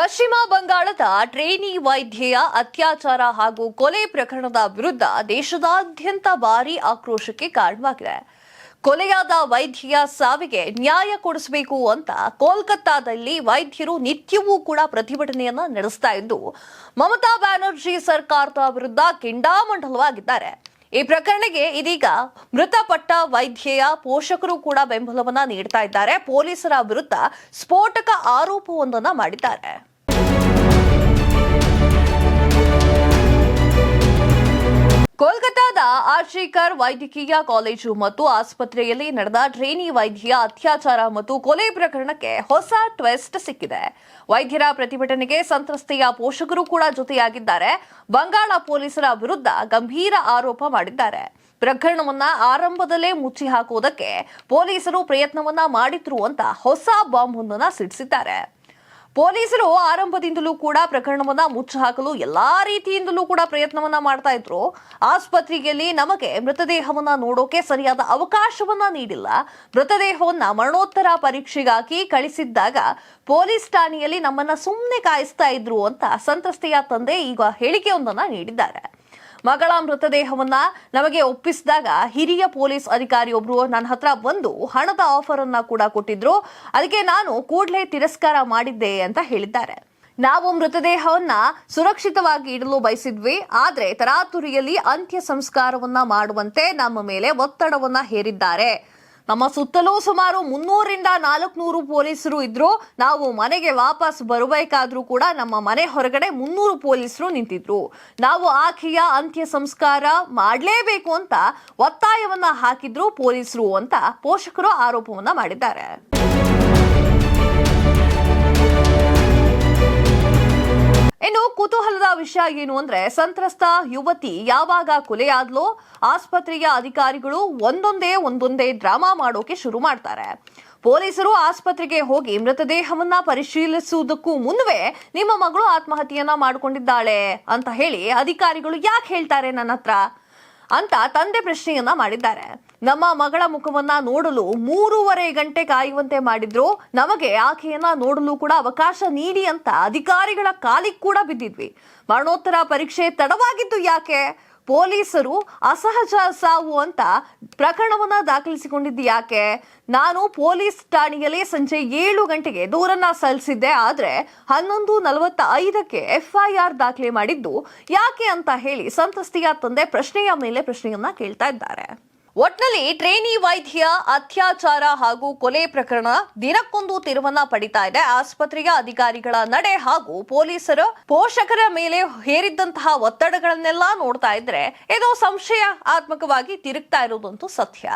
ಪಶ್ಚಿಮ ಬಂಗಾಳದ ಟ್ರೇನಿ ವೈದ್ಯೆಯ ಅತ್ಯಾಚಾರ ಹಾಗೂ ಕೊಲೆ ಪ್ರಕರಣದ ವಿರುದ್ಧ ದೇಶದಾದ್ಯಂತ ಭಾರಿ ಆಕ್ರೋಶಕ್ಕೆ ಕಾರಣವಾಗಿದೆ. ಕೊಲೆಯಾದ ವೈದ್ಯೆಯ ಸಾವಿಗೆ ನ್ಯಾಯ ಕೊಡಿಸಬೇಕು ಅಂತ ಕೋಲ್ಕತ್ತಾದಲ್ಲಿ ವೈದ್ಯರು ನಿತ್ಯವೂ ಕೂಡ ಪ್ರತಿಭಟನೆಯನ್ನ ನಡೆಸ್ತಾ ಇದ್ದು, ಮಮತಾ ಬ್ಯಾನರ್ಜಿ ಸರ್ಕಾರದ ವಿರುದ್ಧ ಕಿಂಡಾಮಂಡಲವಾಗಿದ್ದಾರೆ. ಈ ಪ್ರಕರಣಕ್ಕೆ ಇದೀಗ ಮೃತಪಟ್ಟ ವೈದ್ಯೆಯ ಪೋಷಕರು ಕೂಡ ಬೆಂಬಲವನ್ನ ನೀಡ್ತಾ ಇದ್ದಾರೆ. ಪೊಲೀಸರ ವಿರುದ್ಧ ಸ್ಫೋಟಕ ಆರೋಪವೊಂದನ್ನು ಮಾಡಿದ್ದಾರೆ. ಆರ್ಜಿಕರ್ ವೈದ್ಯಕೀಯ ಕಾಲೇಜು ಮತ್ತು ಆಸ್ಪತ್ರೆಯಲ್ಲಿ ನಡೆದ ಟ್ರೇನಿ ವೈದ್ಯ ಅತ್ಯಾಚಾರ ಮತ್ತು ಕೊಲೆ ಪ್ರಕರಣಕ್ಕೆ ಹೊಸ ಟ್ವಿಸ್ಟ್ ಸಿಕ್ಕಿದೆ. ವೈದ್ಯರ ಪ್ರತಿಭಟನೆಗೆ ಸಂತ್ರಸ್ತೆಯ ಪೋಷಕರು ಕೂಡ ಜೊತೆಯಾಗಿದ್ದಾರೆ. ಬಂಗಾಳ ಪೊಲೀಸರ ವಿರುದ್ಧ ಗಂಭೀರ ಆರೋಪ ಮಾಡಿದ್ದಾರೆ. ಪ್ರಕರಣವನ್ನ ಆರಂಭದಲ್ಲೇ ಮುಚ್ಚಿ ಹಾಕುವುದಕ್ಕೆ ಪೊಲೀಸರು ಪ್ರಯತ್ನವನ್ನ ಮಾಡಿದ್ರು ಅಂತ ಹೊಸ ಬಾಂಬ್ ಒಂದನ್ನ ಸಿಡಿಸಿದ್ದಾರೆ. ಪೊಲೀಸರು ಆರಂಭದಿಂದಲೂ ಕೂಡ ಪ್ರಕರಣವನ್ನ ಮುಚ್ಚಹಾಕಲು ಎಲ್ಲಾ ರೀತಿಯಿಂದಲೂ ಕೂಡ ಪ್ರಯತ್ನವನ್ನ ಮಾಡ್ತಾ ಇದ್ರು. ಆಸ್ಪತ್ರೆಯಲ್ಲಿ ನಮಗೆ ಮೃತದೇಹವನ್ನ ನೋಡೋಕೆ ಸರಿಯಾದ ಅವಕಾಶವನ್ನ ನೀಡಿಲ್ಲ. ಮೃತದೇಹವನ್ನ ಮರಣೋತ್ತರ ಪರೀಕ್ಷೆಗಾಗಿ ಕಳಿಸಿದ್ದಾಗ ಪೊಲೀಸ್ ಠಾಣೆಯಲ್ಲಿ ನಮ್ಮನ್ನ ಸುಮ್ಮನೆ ಕಾಯಿಸ್ತಾ ಇದ್ರು ಅಂತ ಸಂತ್ರಸ್ತೆಯ ತಂದೆ ಈಗ ಹೇಳಿಕೆಯೊಂದನ್ನ ನೀಡಿದ್ದಾರೆ. ಮಗಳ ಮೃತದೇಹವನ್ನ ನಮಗೆ ಒಪ್ಪಿಸಿದಾಗ ಹಿರಿಯ ಪೊಲೀಸ್ ಅಧಿಕಾರಿಯೊಬ್ರು ನನ್ನ ಹತ್ರ ಬಂದು ಹಣದ ಆಫರ್ ಅನ್ನ ಕೂಡ ಕೊಟ್ಟಿದ್ರು. ಅದಕ್ಕೆ ನಾನು ಕೂಡಲೇ ತಿರಸ್ಕಾರ ಮಾಡಿದ್ದೆ ಅಂತ ಹೇಳಿದ್ದಾರೆ. ನಾವು ಮೃತದೇಹವನ್ನ ಸುರಕ್ಷಿತವಾಗಿ ಇಡಲು ಬಯಸಿದ್ವಿ. ಆದ್ರೆ ತರಾತುರಿಯಲ್ಲಿ ಅಂತ್ಯ ಸಂಸ್ಕಾರವನ್ನ ಮಾಡುವಂತೆ ನಮ್ಮ ಮೇಲೆ ಒತ್ತಡವನ್ನ ಹೇರಿದ್ದಾರೆ. ನಮ್ಮ ಸುತ್ತಲೂ ಸುಮಾರು ಮುನ್ನೂರಿಂದ ನಾಲ್ಕುನೂರು ಪೊಲೀಸರು ಇದ್ರು. ನಾವು ಮನೆಗೆ ವಾಪಸ್ ಬರಬೇಕಾದ್ರೂ ಕೂಡ ನಮ್ಮ ಮನೆ ಹೊರಗಡೆ ಮುನ್ನೂರು ಪೊಲೀಸರು ನಿಂತಿದ್ರು. ನಾವು ಆಕೆಯ ಅಂತ್ಯ ಸಂಸ್ಕಾರ ಮಾಡಲೇಬೇಕು ಅಂತ ಒತ್ತಾಯವನ್ನ ಹಾಕಿದ್ರು ಪೊಲೀಸರು ಅಂತ ಪೋಷಕರು ಆರೋಪವನ್ನ ಮಾಡಿದ್ದಾರೆ. ಕುತೂಹಲದ ವಿಷಯ ಏನು ಅಂದ್ರೆ ಸಂತ್ರಸ್ತ ಯುವತಿ ಯಾವಾಗ ಕೊಲೆಯಾದ್ಲೋ ಆಸ್ಪತ್ರೆಯ ಅಧಿಕಾರಿಗಳು ಒಂದೊಂದೇ ಒಂದೊಂದೇ ಡ್ರಾಮಾ ಮಾಡೋಕೆ ಶುರು ಮಾಡ್ತಾರೆ. ಪೊಲೀಸರು ಆಸ್ಪತ್ರೆಗೆ ಹೋಗಿ ಮೃತದೇಹವನ್ನ ಪರಿಶೀಲಿಸುವುದಕ್ಕೂ ಮುನ್ನವೇ ನಿಮ್ಮ ಮಗಳು ಆತ್ಮಹತ್ಯೆಯನ್ನ ಮಾಡಿಕೊಂಡಿದ್ದಾಳೆ ಅಂತ ಹೇಳಿ ಅಧಿಕಾರಿಗಳು ಯಾಕೆ ಹೇಳ್ತಾರೆ ನನ್ನ ಹತ್ರ ಅಂತ ತಂದೆ ಪ್ರಶ್ನೆಯನ್ನ ಮಾಡಿದ್ದಾರೆ. ನಮ್ಮ ಮಗಳ ಮುಖವನ್ನ ನೋಡಲು ಮೂರುವರೆ ಗಂಟೆ ಕಾಯುವಂತೆ ಮಾಡಿದ್ರು. ನಮಗೆ ಆಕೆಯನ್ನ ನೋಡಲು ಕೂಡ ಅವಕಾಶ ನೀಡಿ ಅಂತ ಅಧಿಕಾರಿಗಳ ಕಾಲಿಗೆ ಕೂಡ ಬಿದ್ದಿದ್ವಿ. ಮರಣೋತ್ತರ ಪರೀಕ್ಷೆ ತಡವಾಗಿದ್ದು ಯಾಕೆ? ಪೊಲೀಸರು ಅಸಹಜ ಸಾವು ಅಂತ ಪ್ರಕರಣವನ್ನ ದಾಖಲಿಸಿಕೊಂಡಿದ್ದು ಯಾಕೆ? ನಾನು ಪೊಲೀಸ್ ಠಾಣೆಯಲ್ಲಿ ಸಂಜೆ ಏಳು ಗಂಟೆಗೆ ದೂರನ್ನ ಸಲ್ಲಿಸಿದ್ದೆ, ಆದ್ರೆ ಹನ್ನೊಂದು ನಲವತ್ತ ಐದಕ್ಕೆ ಎಫ್ಐಆರ್ ದಾಖಲೆ ಮಾಡಿದ್ದು ಯಾಕೆ ಅಂತ ಹೇಳಿ ಸಂತ್ರಸ್ತೆಯ ತಂದೆ ಪ್ರಶ್ನೆಯ ಮೇಲೆ ಪ್ರಶ್ನೆಯನ್ನ ಕೇಳ್ತಾ ಇದ್ದಾರೆ. ಒಟ್ನಲ್ಲಿ ಟ್ರೇನಿ ವೈದ್ಯ, ಅತ್ಯಾಚಾರ ಹಾಗೂ ಕೊಲೆ ಪ್ರಕರಣ ದಿನಕ್ಕೊಂದು ತಿರುವನ್ನ ಪಡಿತಾ ಇದೆ. ಆಸ್ಪತ್ರೆಯ ಅಧಿಕಾರಿಗಳ ನಡೆ ಹಾಗೂ ಪೊಲೀಸರ ಪೋಷಕರ ಮೇಲೆ ಹೇರಿದ್ದಂತಹ ಒತ್ತಡಗಳನ್ನೆಲ್ಲ ನೋಡ್ತಾ ಇದ್ರೆ, ಇದು ಸಂಶಯ ಆತ್ಮಕವಾಗಿ ತಿರುಗ್ತಾ ಇರೋದಂತೂ ಸತ್ಯ.